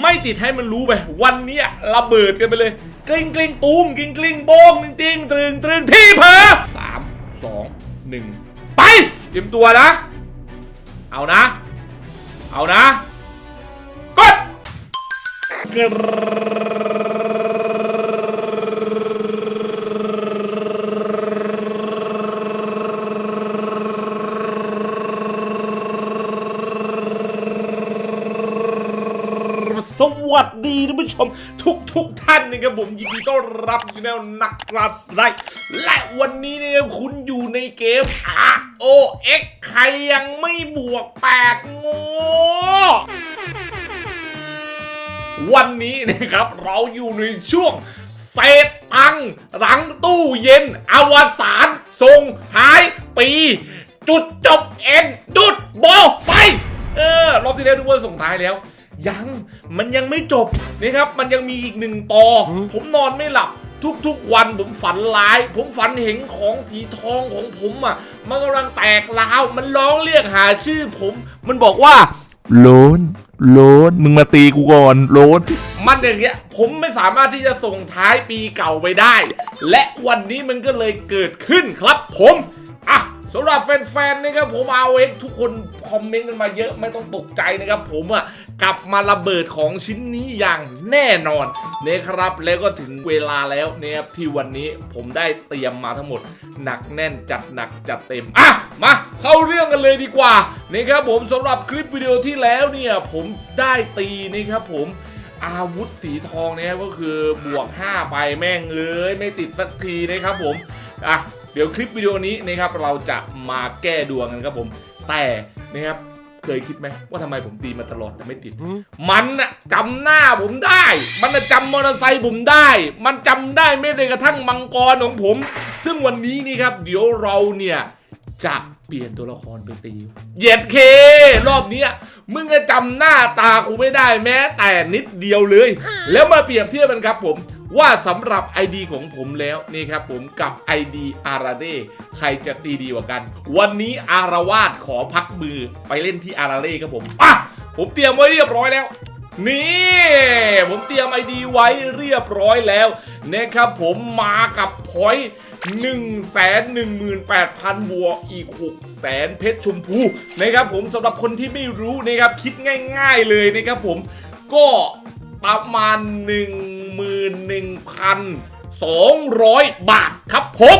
ไม่ติดให้มันรู้ไป วันนี้ระเบิดกันไปเลย กลิ้งกลิ้งตูมกลิ้งกลิ้งโบ้งจริงจริงตรึงตรึงที่เพอสามสองหนึ่งไปเตรียมตัวนะ เอานะ เอานะ กด สวัสดีท่านผู้ชมทุกทุกๆท่านนะครับผมยินดีต้อนรับอยู่ในนักกราสไลและวันนี้เนี่ยคุณอยู่ในเกม ROX ใครยังไม่บวกแปลกงวันนี้นะครับเราอยู่ในช่วงเศษตังหลังตู้เย็น อวสานส่งท้ายปี จุดจบเอ็นดุดโบไป เออรอบที่แล้วนึกว่าส่งท้ายแล้ว ยังมันยังไม่จบนะครับ มันยังมีอีกหนึ่งตออผมนอนไม่หลับทุกๆวันผมฝันร้าย ผมฝันเห็นของสีทองของผมอะ มันกำลังแตกร้าว มันร้องเรียกหาชื่อผม มันบอกว่าโลนโลนมึงมาตีกูก่อนโลนมันอย่างเงี้ย ผมไม่สามารถที่จะส่งท้ายปีเก่าไปได้ และวันนี้มันก็เลยเกิดขึ้นครับผมอะ สำหรับแฟนๆนะครับผมเอาเองทุกคนคอมเมนต์กันมาเยอะไม่ต้องตกใจนะครับผมอะกลับมาระเบิดของชิ้นนี้อย่างแน่นอนนะครับแล้วก็ถึงเวลาแล้วนะครับที่วันนี้ผมได้เตรียมมาทั้งหมด หนักแน่นจัดหนักจัดเต็มอะมาเข้าเรื่องกันเลยดีกว่านะครับผมสำหรับคลิปวิดีโอที่แล้วเนี่ยผมได้ตีนะครับผมอาวุธสีทองเนี่ยก็คือบวก 5 ไปแม่งเอ้ยไม่ติดสักทีนะครับผมอะ เดี๋ยวคลิปวิดีโอนี้นะครับเราจะมาแก้ดวงกันครับผม แต่นะครับเคยคิดไหมว่าทำไมผมตีมาตลอดแต่ไม่ติด มันอะจำหน้าผมได้ มันอะจำมอเตอร์ไซค์ผมได้ มันจำได้ไม่ได้กระทั่งมังกรของผม ซึ่งวันนี้นี่ครับ เดี๋ยวเราเนี่ยจะเปลี่ยนตัวละครไปตีเหยียดเค รอบเนี้ยมึงจะจำหน้าตากูไม่ได้แม้แต่นิดเดียวเลย แล้วมาเปรียบเทียบกันครับผม ว่าสำหรับ ID ของผมแล้วนี่ครับผมกับ ID อาราเดใครจะตีดีกว่ากัน วันนี้อารวาสขอพักมือไปเล่นที่อาราเดครับผมอะผมเตรียมไว้เรียบร้อยแล้ว นี่ ผมเตรียมไอดีไว้เรียบร้อยแล้วนะครับผมมากับพอยต์1 1 8 0 0 0 บวกอีก 6 0 0 0 0เพชรชมพูนะครับผมสำหรับคนที่ไม่รู้นะครับคิดง่าย ๆเลยนะครับผมก็ประมาณ 11,200 บาทครับผม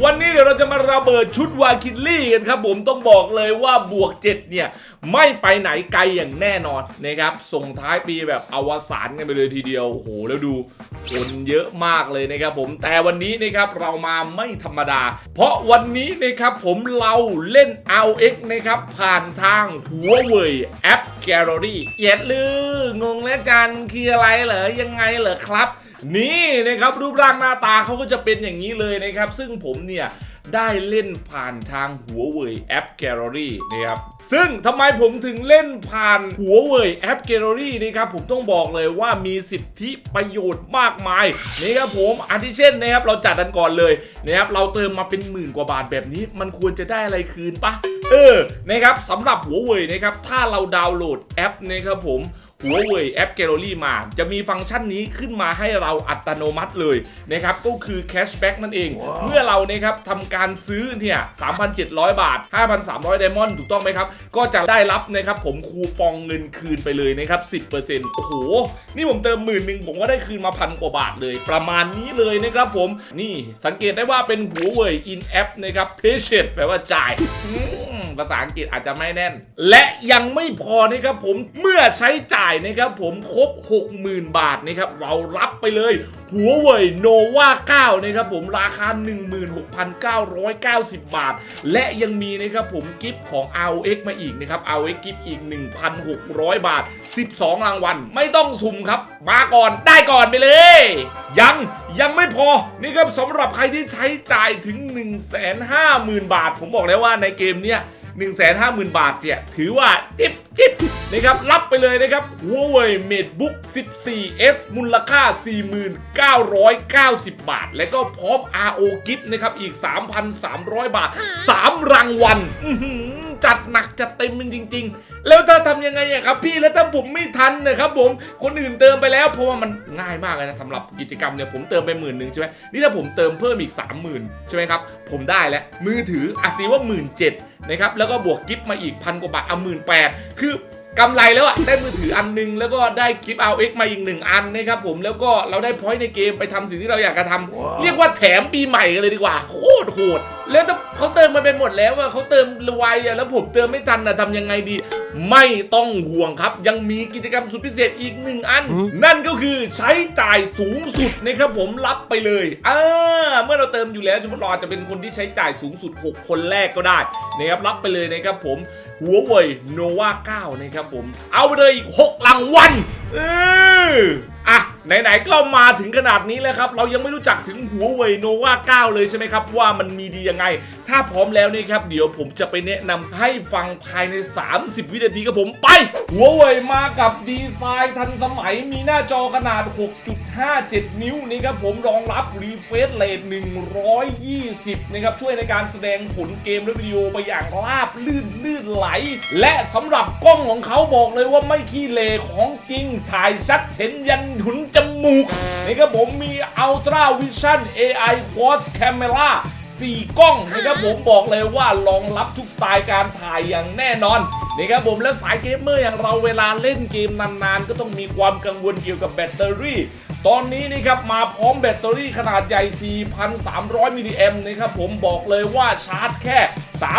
วันนี้เดี๋ยวเราจะมาระเบิดชุดวาคิลลี่กันครับผมต้องบอกเลยว่าบวก 7 เนี่ย ไม่ไปไหนไกลอย่างแน่นอนนะครับ ส่งท้ายปีแบบอวสานกันไปเลยทีเดียว โอ้โห แล้วดูคนเยอะมากเลยนะครับผมแต่วันนี้นะครับเรามาไม่ธรรมดา เพราะวันนี้นะครับผมเราเล่น RX นะครับ ผ่านทางหัวเว่ยแอป Gallery เอ็ดลืองงแล้วกันคืออะไรเหรอยังไงเหรอครับ นี่นะครับรูปร่างหน้าตาเขาก็จะเป็นอย่างนี้เลยนะครับ ซึ่งผมเนี่ยได้เล่นผ่านทางหัวเว่ยแอป Gallery นะครับ ซึ่งทำไมผมถึงเล่นผ่านหัวเว่ยแอป Gallery นะครับ ผมต้องบอกเลยว่ามีสิทธิประโยชน์มากมายนี่ครับผมอันที่เช่นนะครับเราจัดกันก่อนเลยนะครับเราเติมมาเป็นหมื่นกว่าบาทแบบนี้ มันควรจะได้อะไรคืนปะเออนะครับสำหรับหัวเว่ยนะครับถ้าเราดาวน์โหลดแอปนะครับผม หัวเว่ยแอป Gallery มา จะมีฟังก์ชันนี้ขึ้นมาให้เราอัตโนมัติเลยนะครับก็คือ cashback นั่นเอง เมื่อเรานะครับทำการซื้อเนี่ย 3,700 บาท 5,300ไดมอนด์ถูกต้องไหมครับ ก็จะได้รับนะครับผมคูปองเงินคืนไปเลยนะครับ 10%โอ้โห นี่ผมเติมหมื่นหนึ่งผมก็ได้คืนมาพันกว่าบาทเลย ประมาณนี้เลยนะครับผมนี่สังเกตได้ว่าเป็นหัวเว่ย in app นะครับ patient แปลว่าจ่ายอืม ภาษาอังกฤษอาจจะไม่แน่น และยังไม่พอนะครับผมเมื่อใช้จ่ายนะครับผมครบ 60,000 บาทนะครับเรารับไปเลยหัวเว่ยโนวา9นะครับผมราคา 16,990 บาท และยังมีนะครับผมกิฟต์ของ ROX มาอีกนะครับ ROX กิฟต์อีก 1,600 บาท 12 รางวัลไม่ต้องสุ่มครับ มาก่อนได้ก่อนไปเลย ยังยังไม่พอนี่ครับสำหรับใครที่ใช้จ่ายถึง 150,000 บาท ผมบอกแล้วว่าในเกมเนี้ย 150,000 บาทเนี่ยถือว่าจิบจิบนะครับรับไปเลยนะครับ Huawei MateBook 14s มูลค่า 4990 บาท และก็พร้อม RO Gift นะครับอีก 3,300 บาท 3 รางวัลอื จัดหนักจัดเต็มจริง ๆ แล้วถ้าทำยังไงอะครับ พี่แล้วถ้าผมไม่ทันนะครับผมคนอื่นเติมไปแล้ว เพราะว่ามันง่ายมากเลยนะสำหรับกิจกรรมเนี่ยผมเติมไปหมื่นหนึ่งใช่ไหมนี่ถ้าผมเติมเพิ่มอีก 30,000 ใช่ไหมครับ ผมได้แล้วมือถืออัตีว่าหมื่นเจ็ดนะครับแล้วก็บวกกิฟต์มาอีกพันกว่าบาทอะหมื่นแปดคือ กำไรแล้วอะได้มือถืออันหนึง แล้วก็ได้กิฟต์ RX มาอีกหนึ่งอันนะครับผมแล้วก็เราได้พอยต์ในเกมไปทำสิ่งที่เราอยากจะทำเรียกว่าแถมปีใหม่กันเลยดีกว่า โคตรโหด แล้วถ้าเขาเติมมาเป็นหมดแล้วอะเขาเติมไวอะแล้วผมเติมไม่ทันอะทำยังไงดี ไม่ต้องห่วงครับ ยังมีกิจกรรมสุดพิเศษอีกหนึ่งอันนั่นก็คือใช้จ่ายสูงสุดนะครับผมรับไปเลยอ่าเมื่อเราเติมอยู่แล้วสมมติเราอาจจะเป็นคนที่ใช้จ่ายสูงสุด 6 คนแรกก็ได้นะครับรับไปเลยนะครับผม หัวเว่ยโนวา9นะครับผม เอาไปเลยอีก 6 รางวัลเอออะไหนๆก็มาถึงขนาดนี้แล้วครับ เรายังไม่รู้จักถึงหัวเว่ยโนวา9เลยใช่ไหมครับ ว่ามันมีดียังไง ถ้าพร้อมแล้วนี่ครับ เดี๋ยวผมจะไปแนะนำให้ฟังภายใน 30 วินาทีครับผมไป หัวเว่ยมากับดีไซน์ทันสมัยมีหน้าจอขนาด 6.57 นิ้วนี่ครับผมรองรับรีเฟรชเรท120 นะครับ ช่วยในการแสดงผลเกมและวิดีโอไปอย่างราบลื่นลื่นไหล และสำหรับกล้องของเขาบอกเลยว่าไม่ขี้เลของจริง ถ่ายชัดเห็นยันหุนจมูกนี่ครับผมมี Ultra Vision AI Quad Camera สี่กล้องนะครับผมบอกเลยว่ารองรับทุกสไตล์การถ่ายอย่างแน่นอนนะครับผมและสายเกมเมอร์อย่างเราเวลาเล่นเกมนานๆ ก็ต้องมีความกังวลเกี่ยวกับแบตเตอรี่ ตอนนี้นี่ครับมาพร้อมแบตเตอรี่ขนาดใหญ่ 4,300 มิลลิแอมนะครับผมบอกเลยว่าชาร์จแค่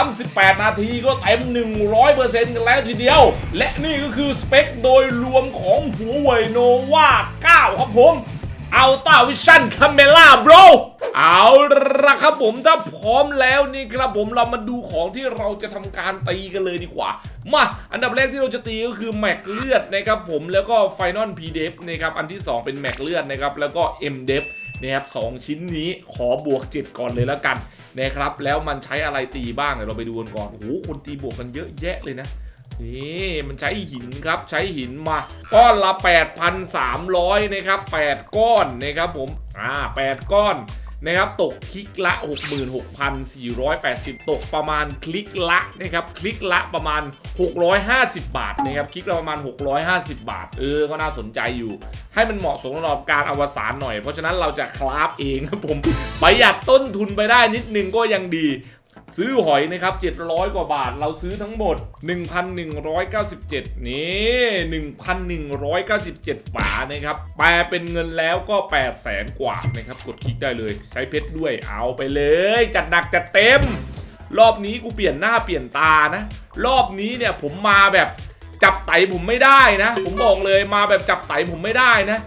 38 นาทีก็เต็ม 100%กันแล้วทีเดียว และนี่ก็คือสเปคโดยรวมของหัวเว่ยโนวา9 ครับผม อัลต้าวิชั่นคาเมล่าบรเอาละครับผมถ้าพร้อมแล้วนี่ครับผมเรามาดูของที่เราจะทำการตีกันเลยดีกว่า มาอันดับแรกที่เราจะตีก็คือแม็กเลือดนะครับผมแล้วก็ไฟนอลพีเดฟนะครับอันที่ 2 เป็นแม็กเลือดนะครับแล้วก็ M d e f นะครับสองชิ้นนี้ขอบวก 7 ก่อนเลยแล้วกันนะครับแล้วมันใช้อะไรตีบ้างเดี๋ยวเราไปดูกันก่อนโอ้โหคนตีบวกกันเยอะแยะเลยนะ นี่มันใช้หินครับใช้หินมาก้อนละ 8,300 นะครับ 8 ก้อนนะครับผมอ่า8ก้อนนะครับตกคลิกละ 66,480 ตกประมาณคลิกละนะครับคลิกละประมาณ 650 บาทนะครับคลิกละประมาณ 650 บาท เออก็น่าสนใจอยู่ ให้มันเหมาะสมสำหรับการอวสานหน่อย เพราะฉะนั้นเราจะคราฟเองครับผมประหยัดต้นทุนไปได้นิดนึงก็ยังดี ซื้อหอยนะครับ 700 กว่าบาท เราซื้อทั้งหมด 1,197 นี่ 1,197 ฝานะครับ แปลเป็นเงินแล้วก็ 8 0 0แสนกว่านะครับ กดคลิกได้เลย ใช้เพชรด้วย เอาไปเลย จัดหนักจัดเต็ม รอบนี้กูเปลี่ยนหน้าเปลี่ยนตานะ รอบนี้เนี่ยผมมาแบบจับไตผมไม่ได้นะ ผมบอกเลยมาแบบจับไตผมไม่ได้นะ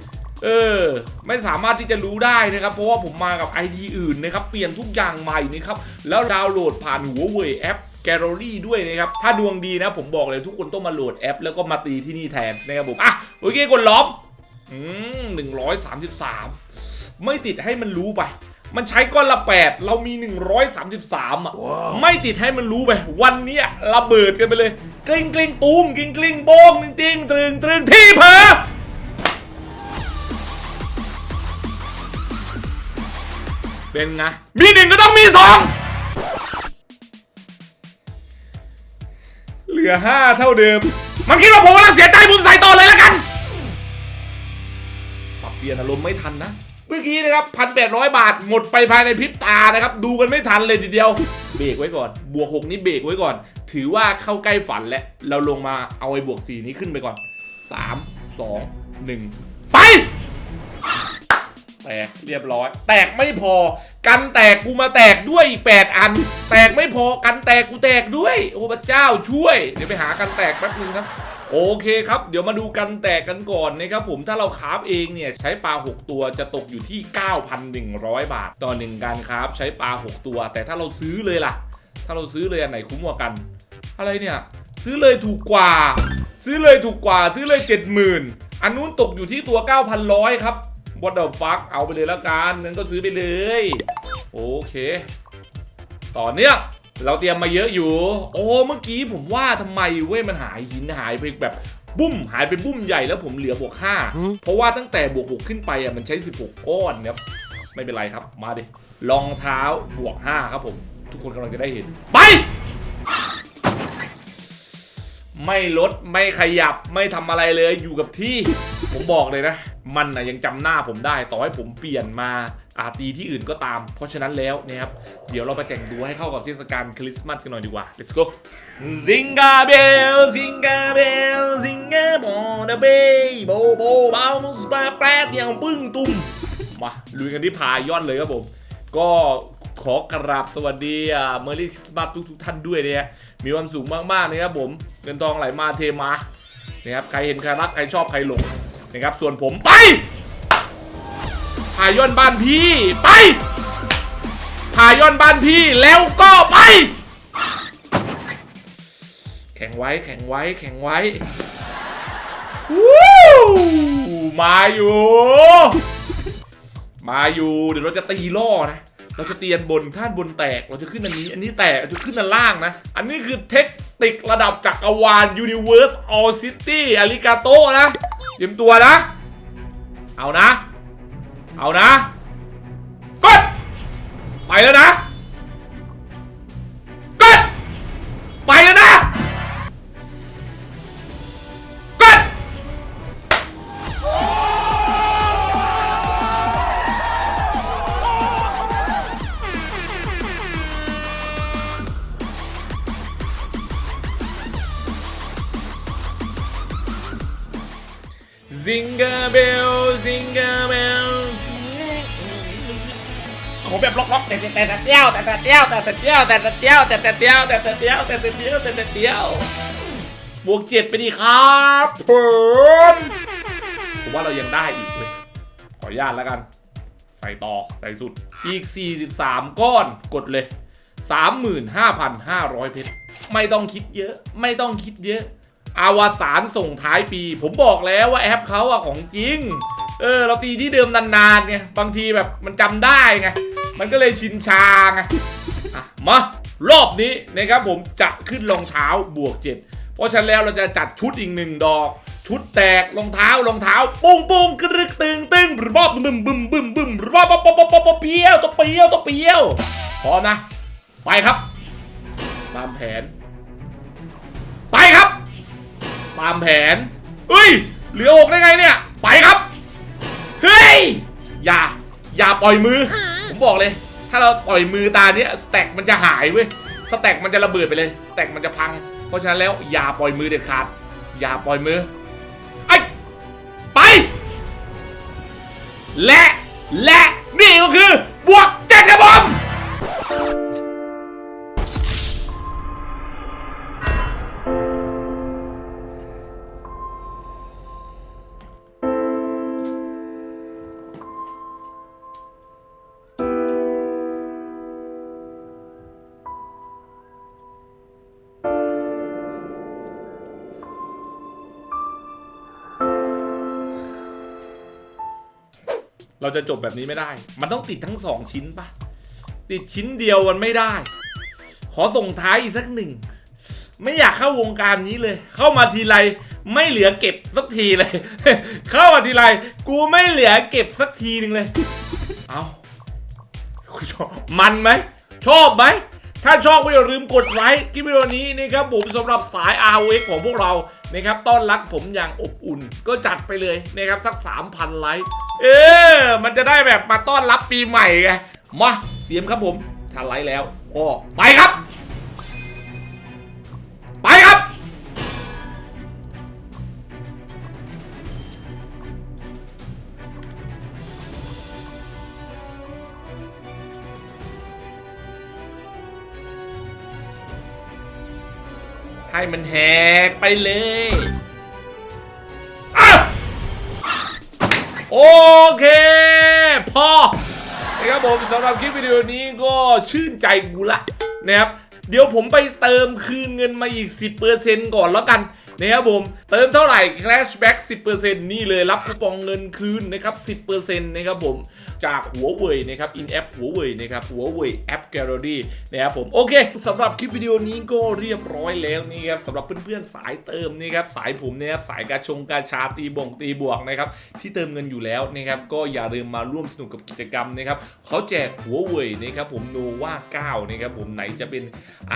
เออ ไม่สามารถที่จะรู้ได้นะครับ เพราะว่าผมมากับ ID อื่นนะครับ เปลี่ยนทุกอย่างใหม่นะครับ แล้วดาวน์โหลดผ่านหัวเว่ยแอปแกลเลอรี่ด้วยนะครับ ถ้าดวงดีนะผมบอกเลยทุกคนต้องมาโหลดแอป แล้วก็มาตีที่นี่แทนนะครับผม อะโอเคกดล้อม อืมหนึ่งร้อยสามสิบสามไม่ติดให้มันรู้ไป มันใช้ก้อนละแปดเรามี 133 อะไม่ติดให้มันรู้ไป วันเนี้ยระเบิดกันไปเลย กลิ้งกลิ้งตูมกลิ้งกลิ้งโบงจริงจริงตรึงตรึงที่เพอ เป็นไง มีหนึ่งก็ต้องมีสองเหลือห้าเท่าเดิม มันคิดว่าผมกำลังเสียใจผมใส่ต่อเลยแล้วกัน ปรับเปลี่ยนอารมณ์ไม่ทันนะ เมื่อกี้นะครับพันแปดร้อยบาทหมดไปภายในพริบตานะครับ ดูกันไม่ทันเลยทีเดียว เบรกไว้ก่อน บวกหกนี้เบรกไว้ก่อน ถือว่าเข้าใกล้ฝันแล้ว เราลงมาเอาไอ้บวกสี่นี้ขึ้นไปก่อนสามสองหนึ่งไป แตกเรียบร้อย แตกไม่พอ กันแตกกูมาแตกด้วยอีกแปดอัน แตกไม่พอกันแตกกูแตกด้วย โอ้พระเจ้าช่วย เดี๋ยวไปหากันแตกแป๊บนึงครับโอเคครับ เดี๋ยวมาดูกันแตกกันก่อนนะครับผมถ้าเราคราฟเองเนี่ย ใช้ปลา 6 ตัวจะตกอยู่ที่ 9,100 บาท ต่อหนึ่งการคราฟใช้ปลา 6 ตัว แต่ถ้าเราซื้อเลยล่ะ ถ้าเราซื้อเลยอันไหนคุ้มกว่ากัน อะไรเนี่ย ซื้อเลยถูกกว่า ซื้อเลยถูกกว่า ซื้อเลย 70,000 อันนู้นตกอยู่ที่ตัว 9,100 ครับ What the fuck เอาไปเลยแล้วกันงั้นก็ซื้อไปเลย โอเค ต่อเนื่องเราเตรียมมาเยอะอยู่ โอ้เมื่อกี้ผมว่าทำไมเว้ยมันหายหินหายไปแบบบุ้มหายไปบุ้มใหญ่แล้วผมเหลือบวกห้าเพราะว่าตั้งแต่บวกหกขึ้นไปอะมันใช้ 16 ก้อนครับไม่เป็นไรครับมาดิรองเท้าบวกห้าครับผม ทุกคนกำลังจะได้เห็น ไป ไม่ลดไม่ขยับไม่ทำอะไรเลยอยู่กับที่ ผมบอกเลยนะ มันนะยังจำหน้าผมได้ต่อให้ผมเปลี่ยนมาอาตีที่อื่นก็ตาม เพราะฉะนั้นแล้วนะครับ เดี๋ยวเราไปแต่งตัวให้เข้ากับเทศกาลคริสต์มาสกันหน่อยดีกว่า let's go ซิงกาเบลซิงกาเบลซิงกาโบนาเบโบโบบ้ามุสบาแปรเดียวปึ้งตุ้มมาลุยกันที่พายอดเลยครับผม ก็ขอกราบสวัสดีอ่าเมอรี่คริสต์มาสทุกๆท่านด้วยเนี่ยมีความสุขมากๆนะครับผมเงินทองไหลมาเทมานะครับใครเห็นใครรักใครชอบใครหลง นะครับ ส่วนผมไปพายอนบ้านพี่ไปพายอนบ้านพี่แล้วก็ไป แข่งไว้แข่งไว้แข่งไว้วู้มาอยู่ มาอยู่ เดี๋ยวเราจะตีล่อนะ เราจะเตียนบนท่านบนแตกเราจะขึ้นอันนี้ อันนี้แตกเราจะขึ้นอันล่างนะ อันนี้คือเทคนิคระดับจักรวาล Universe All City อาริกาโตนะเตรียมตัวนะ เอานะ เอานะกดไปแล้วนะ Zinger bell Zinger bell ขอแบบล็อกๆแต่แต่แต่เตี้ยวแต่แต่เตี้ยวแต่แต่เตี้ยวแต่แต่เตี้ยวแต่แต่เตี้ยวแต่แต่เตี้ยวแต่แต่เตี้ยวแต่แต่เตี้ยวบวกเจ็ดไปดีครับผมผมว่าเรายังได้อีกเลยขออนุญาตแล้วกัน ใส่ต่อใส่สุดอีก 43 ก้อนกดเลย 35,500 เพชรไม่ต้องคิดเยอะ ไม่ต้องคิดเยอะ อาวสานส่งท้ายปี ผมบอกแล้วว่าแอปเขาอะของจริง เออ เราตีที่เดิมนานๆไงบางทีแบบมันจำได้ไง มันก็เลยชินชาไงมารอบนี้นะครับผมจะขึ้นรองเท้าบวก 7 เพราะฉะนั้นแล้วเราจะจัดชุดอีกหนึ่งดอก ชุดแตกรองเท้ารองเท้า ปุ้งปุ้งกรึกตึงตึงบอบบึมบึมบึมบึมบอบบบบบบบเปี้ยวตัวเปี้ยวตัวเปี้ยวพร้อมนะ ไปครับ ตามแผน ไปครับ ตามแผนเฮ้ย เหลือหกได้ไงเนี่ย ไปครับ เฮ้ย อย่า อย่าปล่อยมือ ผมบอกเลย ถ้าเราปล่อยมือตาเนี้ยสแต็กมันจะหายเว้ย สแต็กมันจะระเบิดไปเลย สแต็กมันจะพัง เพราะฉะนั้นแล้วอย่าปล่อยมือเด็ดขาด อย่าปล่อยมือ ไอ้ไป และ และ นี่ก็คือบวกเจ็ดครับผม เราจะจบแบบนี้ไม่ได้ มันต้องติดทั้งสองชิ้นปะติดชิ้นเดียวมันไม่ได้ ขอส่งท้ายอีกสักหนึ่ง ไม่อยากเข้าวงการนี้เลย เข้ามาทีไรไม่เหลือเก็บสักทีเลย เข้ามาทีไรกูไม่เหลือเก็บสักทีหนึ่งเลย เอามันไหม ชอบไหม ถ้าชอบก็อย่าลืมกดไลค์คลิปวิดีโอนี้นะครับผมสำหรับสาย r o x ของพวกเรา นะครับต้อนรับผมอย่างอบอุ่น ก็จัดไปเลยนะครับสัก 3,000 ไลค์เออมันจะได้แบบมาต้อนรับปีใหม่ไงมาเตรียมครับผมถ้าไลค์แล้วก็ไปครับ ไปครับ ให้มันแหกไปเลยโอเค พอนะครับผมสำหรับคลิปวิดีโอนี้ก็ชื่นใจกูละนะครับ เดี๋ยวผมไปเติมคืนเงินมาอีก 10%ก่อนแล้วกันนะครับผม เติมเท่าไหร่ cashback 10%นี่เลยรับคูปองเงินคืนนะครับ 10%นะครับผมจากหัวเว่ยนะครับ in app หัวเว่ยนะครับหัวเว่ย app gallery นะครับผมโอเคสำหรับคลิปวิดีโอนี้ก็เรียบร้อยแล้วนี่ครับสำหรับเพื่อนๆสายเติมนี่ครับสายผมนะครับสายกาชงกาชาตีบ่งตีบวกนะครับที่เติมเงินอยู่แล้วนะครับก็อย่าลืมมาร่วมสนุกกับกิจกรรมนะครับเขาแจกหัวเว่ยนะครับผมโนวา9นะครับผมไหนจะเป็น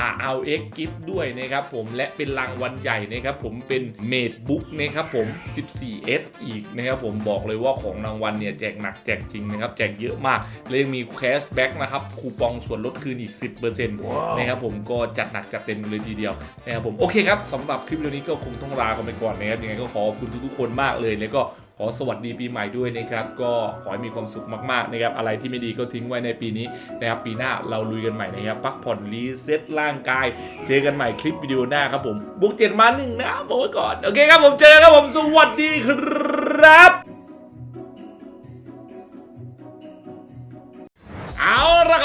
RLX Gift ด้วยนะครับผมและเป็นรางวัลใหญ่นะครับผมเป็นเมดบุ๊กนะครับผม 14S อีกนะครับผมบอกเลยว่าของรางวัลเนี่ยแจกหนักแจกจริงนะครับแจกเยอะมาก และยังมีแคชแบ็กนะครับคูปองส่วนลดคืนอีก 10%นะครับผมก็จัดหนักจัดเต็มเลยทีเดียวนะครับผมโอเคครับสำหรับคลิปวิดีโอนี้ก็คงต้องลากันไปก่อนนะครับยังไงก็ขอขอบคุณทุกๆคนมากเลยแล้วก็ขอสวัสดีปีใหม่ด้วยนะครับ ก็ขอให้มีความสุขมากๆนะครับ อะไรที่ไม่ดีก็ทิ้งไว้ในปีนี้นะครับปีหน้าเราลุยกันใหม่นะครับพักผ่อนรีเซ็ตร่างกาย เจอกันใหม่คลิปวิดีโอหน้าครับผม บุกเจ็ดมาหนึ่งนะบอกไว้ก่อน โอเคครับผมเจอกันครับผมสวัสดีครับ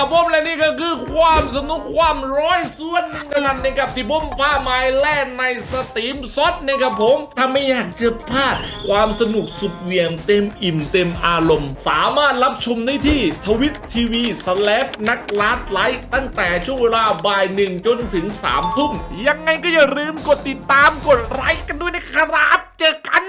ับผมและนี่ก็คือความสนุกความร้อยส่วนนึ่นนนะครับที่ผมพาไม้แล่นในสตรีมซดนะครับผมถ้าไม่อยากจะพลาดความสนุกสุดเหวียงเต็มอิ่มเต็มอารมณ์ สามารถรับชมได้ที่ทวิตทีวีสแลปนักลัดไลฟ์ตั้งแต่ช่วงเวลาบ่ายหนึ่งจนถึงสามทุ่มยังไงก็อย่าลืมกดติดตามกดไลค์กันด้วยนะครับ เจอกัน